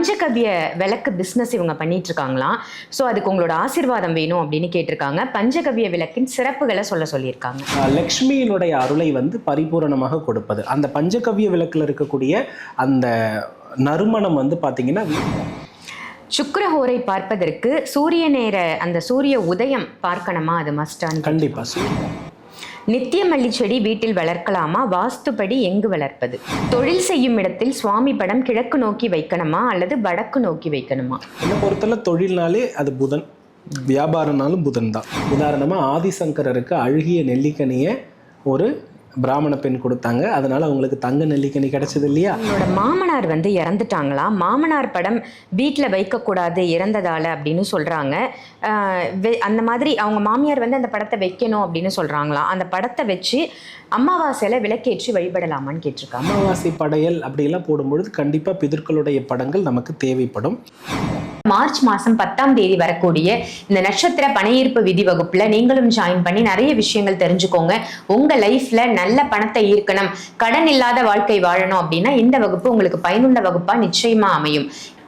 பஞ்சகவ்ய விளக்கு பிஸ்னஸ் இவங்க பண்ணிட்டு இருக்காங்களாம் ஸோ அதுக்கு உங்களோட ஆசீர்வாதம் வேணும் அப்படின்னு கேட்டிருக்காங்க. பஞ்சகவ்ய விளக்கின் சிறப்புகளை சொல்ல சொல்லியிருக்காங்க. லக்ஷ்மியினுடைய அருளை வந்து பரிபூரணமாக கொடுப்பது. அந்த பஞ்சகவ்ய விளக்கில் இருக்கக்கூடிய அந்த நறுமணம் வந்து பார்த்தீங்கன்னா சுக்கிரஹோரை பார்ப்பதற்கு சூரிய நேர அந்த சூரிய உதயம் பார்க்கணுமா? அது மஸ்டான் கண்டிப்பா. சு- நித்திய மல்லி செடி வீட்டில் வளர்க்கலாமா? வாஸ்துப்படி எங்கு வளர்ப்பது? தொழில் செய்யும் இடத்தில் சுவாமி படம் கிழக்கு நோக்கி வைக்கணுமா? அல்லது வடக்கு நோக்கி வைக்கணுமா? என்னை பொறுத்தல தொழில்னாலே அது புதன். வியாபாரம்னாலும் புதன் தான் உதாரணமாக ஆதிசங்கரருக்கு அழுகிய நெல்லிக்கனியை ஒரு பிராமண பெண் கொடுத்தாங்க. அதனால அவங்களுக்கு தங்க நெல்லிக்கனி கிடைச்சது இல்லையா? அவங்களோட மாமனார் வந்து இறந்துட்டாங்களா? மாமனார் படம் வீட்டில் வைக்கக்கூடாது இறந்ததால அப்படின்னு சொல்கிறாங்க அந்த மாதிரி அவங்க மாமியார் வந்து அந்த படத்தை வைக்கணும் அப்படின்னு சொல்கிறாங்களாம் அந்த படத்தை வச்சு அமாவாசையில் விளக்கேற்றி வழிபடலாமான்னு கேட்டிருக்காங்க. அமாவாசை படையல் அப்படியெல்லாம் போடும்பொழுது கண்டிப்பாக பிதர்களுடைய படங்கள் நமக்கு தேவைப்படும். மார்ச் மாசம் பத்தாம் தேதி வரக்கூடிய இந்த நட்சத்திர பணையீர்ப்பு விதி வகுப்புல நீங்களும் ஜாயின் பண்ணி நிறைய விஷயங்கள் தெரிஞ்சுக்கோங்க. உங்க லைஃப்ல நல்ல பணத்தை ஈர்க்கணும். கடன் இல்லாத வாழ்க்கை வாழணும் அப்படின்னா இந்த வகுப்பு உங்களுக்கு பயனுள்ள வகுப்பா நிச்சயமா அமையும்.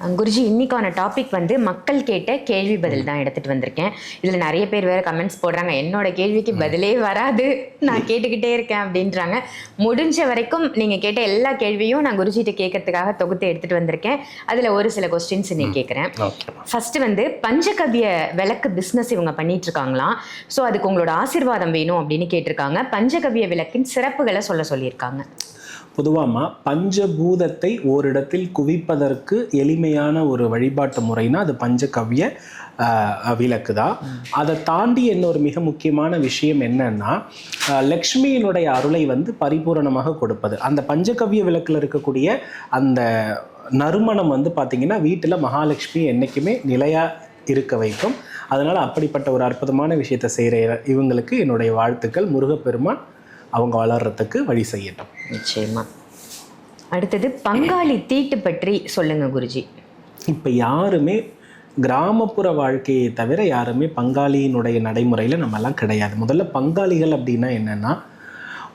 குருஜி இன்னைக்கான டாபிக் வந்து மக்கள் கேட்ட கேள்வி பதில் தான் எடுத்துட்டு வந்திருக்கேன். இதுல நிறைய பேர் வேற கமெண்ட்ஸ் போடுறாங்க. என்னோட கேள்விக்கு பதிலே வராது. நான் கேட்டுக்கிட்டே இருக்கேன் அப்படின்றாங்க. முடிஞ்ச வரைக்கும் நீங்க கேட்ட எல்லா கேள்வியும் நான் குருஜிட்ட கேட்கறதுக்காக தொகுத்து எடுத்துட்டு வந்திருக்கேன். அதுல ஒரு சில கொஸ்டின்ஸ் இன்னைக்கு கேட்குறேன். ஃபர்ஸ்ட் வந்து பஞ்சகவ்ய விளக்கு பிஸ்னஸ் இவங்க பண்ணிட்டு இருக்காங்களாம். ஸோ அதுக்கு உங்களோட ஆசீர்வாதம் வேணும் அப்படின்னு கேட்டிருக்காங்க. பஞ்சகவ்ய விளக்கின் சிறப்புகளை சொல்ல சொல்லியிருக்காங்க. பொதுவாமா பஞ்சபூதத்தை ஓரிடத்தில் குவிப்பதற்கு எளிமையான ஒரு வழிபாட்டு முறைனா அது பஞ்சகவ்ய விளக்கு தான் அதை தாண்டி இன்னொரு மிக முக்கியமான விஷயம் என்னன்னா லக்ஷ்மியினுடைய அருளை வந்து பரிபூரணமாக கொடுப்பது. அந்த பஞ்சகவ்ய விளக்கில் இருக்கக்கூடிய அந்த நறுமணம் வந்து பார்த்தீங்கன்னா வீட்டில் மகாலட்சுமி என்றைக்குமே நிலையாக இருக்க வைக்கும். அதனால் அப்படிப்பட்ட ஒரு அற்புதமான விஷயத்தை செய்கிற இவங்களுக்கு என்னுடைய வாழ்த்துக்கள். முருகப்பெருமான் அவங்க வளர்றதுக்கு வழி செய்யட்டும். நிச்சயமா. அடுத்தது பங்காளி தீட்டு பற்றி சொல்லுங்க குருஜி. இப்போ யாருமே கிராமப்புற வாழ்க்கையை தவிர யாருமே பங்காளியினுடைய நடைமுறையில் நம்மலாம் கிடையாது. முதல்ல பங்காளிகள் அப்படின்னா என்னென்னா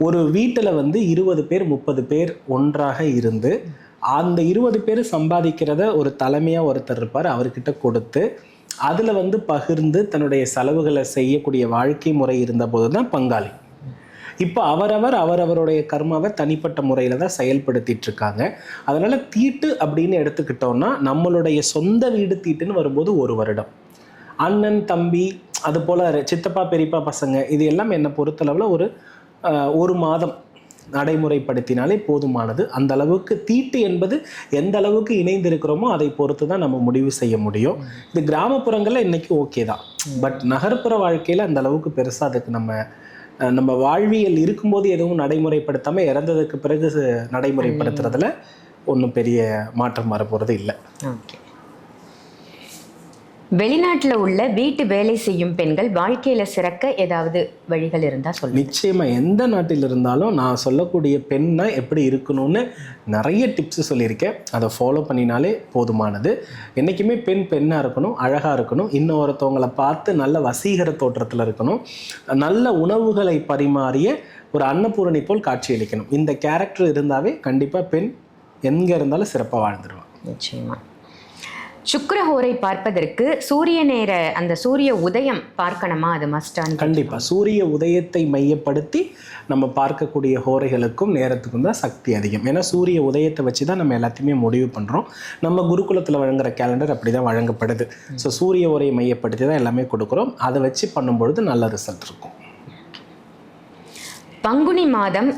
ஒரு வீட்டில் வந்து இருபது பேர் முப்பது பேர் ஒன்றாக இருந்து அந்த இருபது பேர் சம்பாதிக்கிறத ஒரு தலைமையாக ஒருத்தர் இருப்பார் அவர்கிட்ட கொடுத்து அதில் வந்து பகிர்ந்து தன்னுடைய செலவுகளை செய்யக்கூடிய வாழ்க்கை முறை இருந்தபோது தான் பங்காளி. இப்போ அவரவர் அவரவருடைய கர்மாவை தனிப்பட்ட முறையில் தான் செயல்படுத்திட்டு இருக்காங்க. அதனால தீட்டு அப்படின்னு எடுத்துக்கிட்டோம்னா நம்மளுடைய சொந்த வீடு தீட்டுன்னு வரும்போது ஒரு வருடம். அண்ணன் தம்பி அது போல் சித்தப்பா பெரியப்பா பசங்க இது எல்லாம் என்னை பொறுத்தளவில் ஒரு ஒரு மாதம் நடைமுறைப்படுத்தினாலே போதுமானது. அந்த அளவுக்கு தீட்டு என்பது எந்த அளவுக்கு இணைந்திருக்கிறோமோ அதை பொறுத்து தான் நம்ம முடிவு செய்ய முடியும். இது கிராமப்புறங்களில் இன்னைக்கு ஓகே தான். பட் நகர்ப்புற வாழ்க்கையில் அந்த அளவுக்கு பெருசாக அதுக்கு நம்ம நம்ம வாழ்வியல் இருக்கும்போது எதுவும் நடைமுறைப்படுத்தாமல் இறந்ததுக்கு பிறகு நடைமுறைப்படுத்துறதுல ஒன்றும் பெரிய மாற்றம் வரப்போகிறது இல்லை. ஓகே. வெளிநாட்டுல உள்ள வீட்டு வேலை செய்யும் பெண்கள் வாழ்க்கையில சிறக்க ஏதாவது வழிகள் இருந்தா சொல்லுங்க. நிச்சயமா எந்த நாட்டில் இருந்தாலும் நான் சொல்லக்கூடிய பெண்ணை எப்படி இருக்கணும்னு நிறைய டிப்ஸ் சொல்லியிருக்கேன். அதை ஃபாலோ பண்ணினாலே போதுமானது. என்றைக்குமே பெண் பெண்ணாக இருக்கணும் அழகாக இருக்கணும் இன்னும் ஒருத்தவங்களை பார்த்து நல்ல வசீகர தோற்றத்தில் இருக்கணும். நல்ல உணவுகளை பரிமாறிய ஒரு அன்னபூரணி போல் காட்சியளிக்கணும். இந்த கேரக்டர் இருந்தாவே கண்டிப்பாக பெண் எங்கே இருந்தாலும் சிறப்பாக வாழ்ந்துருவான் சுக்கிரஹோரை பார்ப்பதற்கு சூரிய நேர அந்த சூரிய உதயம் பார்க்கணுமா? அது மஸ்டான் கண்டிப்பாக சூரிய உதயத்தை மையப்படுத்தி நம்ம பார்க்கக்கூடிய ஹோரைகளுக்கும் நேரத்துக்கும் தான் சக்தி அதிகம். ஏன்னா சூரிய உதயத்தை வச்சு தான் நம்ம எல்லாத்தையுமே முடிவு பண்ணுறோம் நம்ம குருகுலத்தில் வழங்குற கேலண்டர் அப்படி தான் வழங்கப்படுது ஸோ சூரிய உரையை மையப்படுத்தி தான் எல்லாமே கொடுக்குறோம். அதை வச்சு பண்ணும்பொழுது நல்ல ரிசல்ட் இருக்கும். பங்குனி மாதம்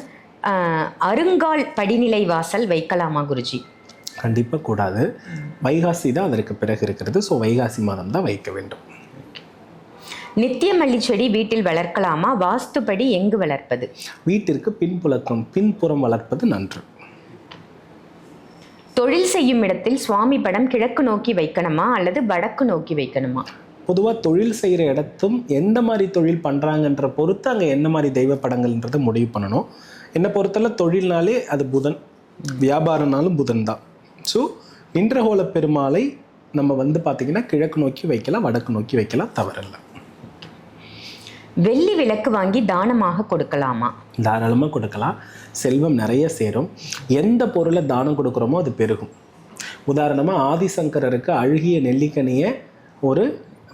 அருங்கால் படிநிலை வாசல் வைக்கலாமா குருஜி? கண்டிப்பாக கூடாது. வைகாசி தான் அதற்கு பிறகு இருக்கிறது. ஸோ வைகாசி மாதம் தான் வைக்க வேண்டும். நித்திய மல்லி செடி வீட்டில் வளர்க்கலாமா? வாஸ்துப்படி எங்கு வளர்ப்பது? வீட்டிற்கு பின்புலக்கம் பின்புறம் வளர்ப்பது நன்று. தொழில் செய்யும் இடத்தில் சுவாமி படம் கிழக்கு நோக்கி வைக்கணுமா? அல்லது வடக்கு நோக்கி வைக்கணுமா? பொதுவாக தொழில் செய்கிற இடத்தும் எந்த மாதிரி தொழில் பண்ணுறாங்கன்ற பொறுத்து அங்கே என்ன மாதிரி தெய்வ படங்கள்ன்றதை முடிவு பண்ணணும். என்னை பொறுத்தல தொழில்னாலே அது புதன். வியாபாரம்னாலும் புதன் தான் ஸோ நின்றகோல பெருமாளை நம்ம வந்து பார்த்திங்கன்னா கிழக்கு நோக்கி வைக்கலாம் வடக்கு நோக்கி வைக்கலாம் தவறில்லை. வெள்ளி விளக்கு வாங்கி தானமாக கொடுக்கலாமா? தாராளமாக கொடுக்கலாம். செல்வம் நிறைய சேரும். எந்த பொருளை தானம் கொடுக்குறோமோ அது பெருகும். உதாரணமாக ஆதிசங்கரருக்கு அழுகிய நெல்லிக்கனியை ஒரு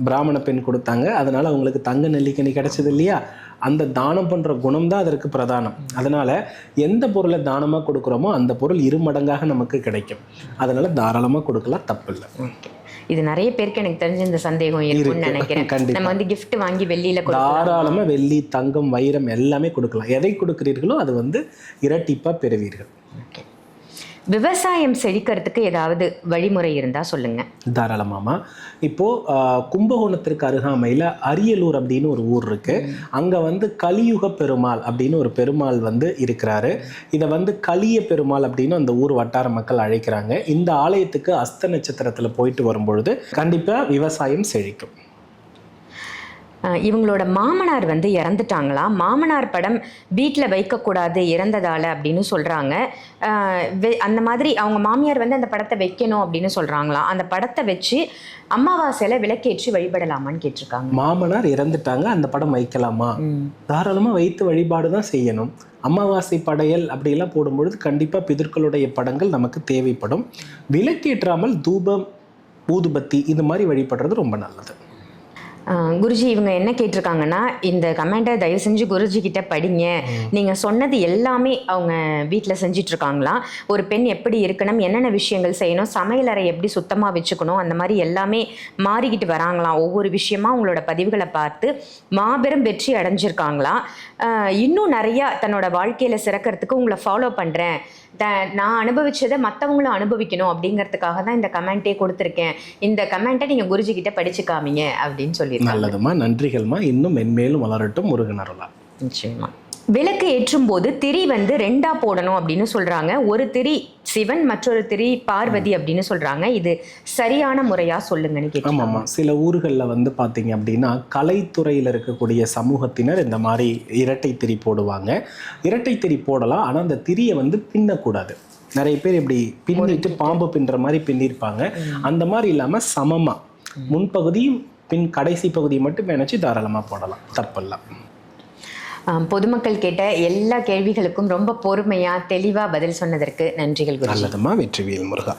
பிராமண பெண் கொடுத்தாங்க. அதனால் அவங்களுக்கு தங்க நெல்லிக்கனி கிடைச்சது இல்லையா? அந்த தானம் பண்ணுற குணம் தான் அதற்கு பிரதானம். அதனால் எந்த பொருளை தானமாக கொடுக்குறோமோ அந்த பொருள் இரு மடங்காக நமக்கு கிடைக்கும். அதனால் தாராளமாக கொடுக்கலாம் தப்பில்லை ஓகே. இது நிறைய பேருக்கு எனக்கு தெரிஞ்ச இந்த சந்தேகம் இருக்கும்னு இருக்கு. நினைக்கிறேன். நம்ம வந்து gift வாங்கி வெள்ளியில தாராளமாக வெள்ளி தங்கம் வைரம் எல்லாமே கொடுக்கலாம். எதை கொடுக்கிறீர்களோ அது வந்து இரட்டிப்பாக பெறுவீர்கள். Okay. விவசாயம் செழிக்கிறதுக்கு ஏதாவது வழிமுறை இருந்தா சொல்லுங்க. தாராளமாமா இப்போ கும்பகோணத்திற்கு அருகாமையில் அரியலூர் அப்படின்னு ஒரு ஊர் இருக்கு. அங்க வந்து கலியுக பெருமாள் அப்படின்னு ஒரு பெருமாள் வந்து இருக்கிறாரு. இதை வந்து கலிய பெருமாள் அப்படின்னு அந்த ஊர் வட்டார மக்கள் அழைக்கிறாங்க. இந்த ஆலயத்துக்கு அஸ்த நட்சத்திரத்துல போயிட்டு வரும்பொழுது கண்டிப்பா விவசாயம் செழிக்கும். இவங்களோட மாமனார் வந்து இறந்துட்டாங்களா? மாமனார் படம் வீட்டில் வைக்கக்கூடாது இறந்ததால அப்படின்னு சொல்கிறாங்க அந்த மாதிரி அவங்க மாமியார் வந்து அந்த படத்தை வைக்கணும் அப்படின்னு சொல்கிறாங்களாம் அந்த படத்தை வச்சு அமாவாசையில் விளக்கேற்றி வழிபடலாமான்னு கேட்டிருக்காங்க. மாமனார் இறந்துட்டாங்க அந்த படம் வைக்கலாமா? தாராளமா வைத்து வழிபாடு தான் செய்யணும். அமாவாசை படையல் அப்படியெல்லாம் போடும்பொழுது கண்டிப்பா பிதர்களுடைய படங்கள் நமக்கு தேவைப்படும். விளக்கேற்றாமல் தூபம் ஊதுபத்தி இது மாதிரி வழிபடுறது ரொம்ப நல்லது. குருஜி இவங்க என்ன கேட்டிருக்காங்கன்னா இந்த கமெண்ட்டை தயவு செஞ்சு குருஜி கிட்ட படிங்க. நீங்க சொன்னது எல்லாமே அவங்க வீட்டில் செஞ்சிட்டு இருக்காங்களாம் ஒரு பெண் எப்படி இருக்கணும் என்னென்ன விஷயங்கள் செய்யணும் சமையலறை எப்படி சுத்தமாக வச்சுக்கணும் அந்த மாதிரி எல்லாமே மாறிக்கிட்டு வராங்களாம் ஒவ்வொரு விஷயமா உங்களோட பதிவுகளை பார்த்து மாபெரும் வெற்றி அடைஞ்சிருக்காங்களாம் இன்னும் நிறையா தன்னோட வாழ்க்கையில் சிறக்கிறதுக்கு உங்களை ஃபாலோ பண்ணுறேன் த நான் அனுபவிச்சதை மற்றவங்களும் அனுபவிக்கணும் அப்படிங்கிறதுக்காக தான் இந்த கமெண்ட்டே கொடுத்துருக்கேன். இந்த கமெண்ட்டை நீங்கள் குருஜி கிட்ட படிச்சு காமிங்க அப்படின்னு சொல்லியிருக்காங்க நல்லதுமா நன்றிகள்மா இன்னும் மென்மேலும் வளரட்டும் முருகன் அருளா. நிச்சயமா. விளக்கு ஏற்றும் போது திரி வந்து ரெண்டா போடணும் அப்படின்னு சொல்றாங்க. ஒரு திரி சிவன் மற்றொரு திரி பார்வதி அப்படின்னு சொல்றாங்க. இது சரியான முறையா சொல்லுங்கன்னு கேட்டாங்க ஆமாம்மா. சில ஊர்களில் வந்து பார்த்தீங்க அப்படின்னா கலைத்துறையில் இருக்கக்கூடிய சமூகத்தினர் இந்த மாதிரி இரட்டை திரி போடுவாங்க. இரட்டை திரி போடலாம். ஆனால் அந்த திரியை வந்து பின்னக்கூடாது. நிறைய பேர் இப்படி பின்னிட்டு பாம்பு பின்னுற மாதிரி பின்னிருப்பாங்க. அந்த மாதிரி இல்லாமல் சமமாக முன்பகுதியும் பின் கடைசி பகுதியை மட்டும் நினச்சி தாராளமாக போடலாம். தப்பில்லை. ஆம், பொதுமக்கள் கேட்ட எல்லா கேள்விகளுக்கும் ரொம்ப பொறுமையா தெளிவா பதில் சொன்னதற்கு நன்றிகள் குருஜி. நல்லதுமா வெற்றிவேல் முருகா?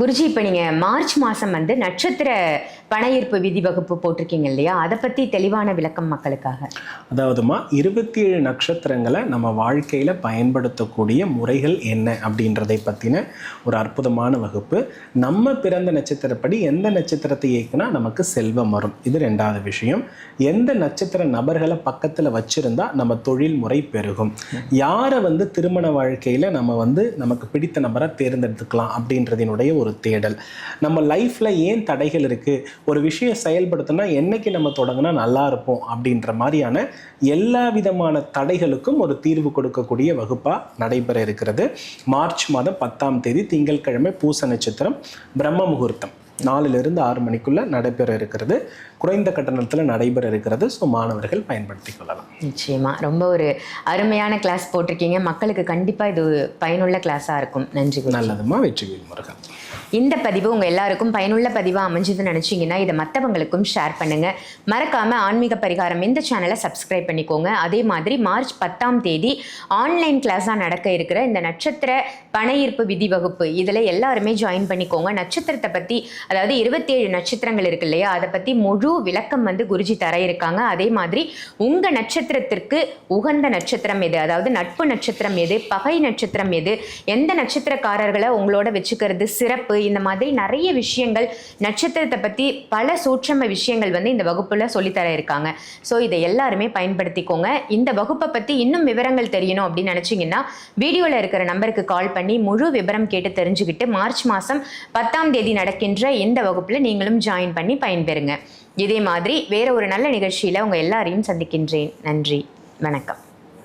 குருஜி இப்போ நீங்க மார்ச் மாசம் வந்து நட்சத்திர பணையீர்ப்பு விதி வகுப்பு போட்டிருக்கீங்க இல்லையா? அதை பத்தி தெளிவான விளக்கம் மக்களுக்காக. அதாவதுமா இருபத்தி ஏழு நட்சத்திரங்களை நம்ம வாழ்க்கையில் பயன்படுத்தக்கூடிய முறைகள் என்ன அப்படின்றதை பற்றின ஒரு அற்புதமான வகுப்பு. நம்ம பிறந்த நட்சத்திரப்படி எந்த நட்சத்திரத்தை இயக்குனா நமக்கு செல்வம் வரும். இது ரெண்டாவது விஷயம். எந்த நட்சத்திர நபர்களை பக்கத்தில் வச்சிருந்தா நம்ம தொழில் முறை பெருகும். யாரை வந்து திருமண வாழ்க்கையில் நம்ம வந்து நமக்கு பிடித்த நபரை தேர்ந்தெடுத்துக்கலாம் அப்படின்றதினுடைய ஒரு தேடல். நம்ம லைஃப்பில் ஏன் தடைகள் இருக்குது ஒரு விஷயம் செயல்படுத்தினா என்னைக்கு நம்ம தொடங்கினா நல்லா இருப்போம் அப்படின்ற மாதிரியான எல்லா விதமான தடைகளுக்கும் ஒரு தீர்வு கொடுக்கக்கூடிய வகுப்பாக நடைபெற இருக்கிறது. மார்ச் மாதம் பத்தாம் தேதி திங்கட்கிழமை பூச நட்சத்திரம் பிரம்ம முகூர்த்தம். நாலுலேருந்து ஆறு மணிக்குள்ள நடைபெற இருக்கிறது. குறைந்த கட்டணத்தில் நடைபெற இருக்கிறது. ஸோ மாணவர்கள் பயன்படுத்தி கொள்ளலாம். நிச்சயமா. ரொம்ப ஒரு அருமையான கிளாஸ் போட்டிருக்கீங்க. மக்களுக்கு கண்டிப்பா இது பயனுள்ள கிளாஸா இருக்கும். நன்றி நல்லதுமா? வெற்றிவேல் முருகன். இந்த பதிவு உங்க எல்லாருக்கும் பயனுள்ள பதிவா அமைஞ்சதுன்னு நினைச்சீங்கன்னா இதை மற்றவங்களுக்கும் ஷேர் பண்ணுங்க. மறக்காம ஆன்மீக பரிகாரம் இந்த சேனலை சப்ஸ்கிரைப் பண்ணிக்கோங்க. அதே மாதிரி மார்ச் பத்தாம் தேதி ஆன்லைன் கிளாஸாக நடக்க இருக்கிற இந்த நட்சத்திர பணையீர்ப்பு விதி வகுப்பு இதில் எல்லாருமே ஜாயின் பண்ணிக்கோங்க. நட்சத்திரத்தை பற்றி அதாவது இருபத்தேழு நட்சத்திரங்கள் இருக்கு இல்லையா? அதை பற்றி முழு விளக்கம் வந்து குருஜி தர இருக்காங்க. அதே மாதிரி உங்கள் நட்சத்திரத்திற்கு உகந்த நட்சத்திரம் எது? அதாவது நட்பு நட்சத்திரம் எது? பகை நட்சத்திரம் எது? எந்த நட்சத்திரக்காரர்களை உங்களோட வச்சுக்கிறது சிறப்பு? இந்த மாதிரி நிறைய விஷயங்கள் நட்சத்திரத்தை பற்றி பல சூட்சம விஷயங்கள் வந்து இந்த வகுப்பில் சொல்லித்தர இருக்காங்க. ஸோ இதை எல்லாருமே பயன்படுத்திக்கோங்க. இந்த வகுப்பை பற்றி இன்னும் விவரங்கள் தெரியணும் அப்படின்னு நினச்சிங்கன்னா வீடியோவில் இருக்கிற நம்பருக்கு கால் பண்ணி முழு விவரம் கேட்டு தெரிஞ்சுக்கிட்டு மார்ச் மாதம் பத்தாம் தேதி நடக்கின்ற இந்த வகுப்பில் நீங்களும் ஜாயின் பண்ணி பயன்பெறுங்க. இதே மாதிரி வேற ஒரு நல்ல நிகழ்ச்சியில் உங்கள் எல்லாரையும் சந்திக்கின்றேன். நன்றி. வணக்கம்.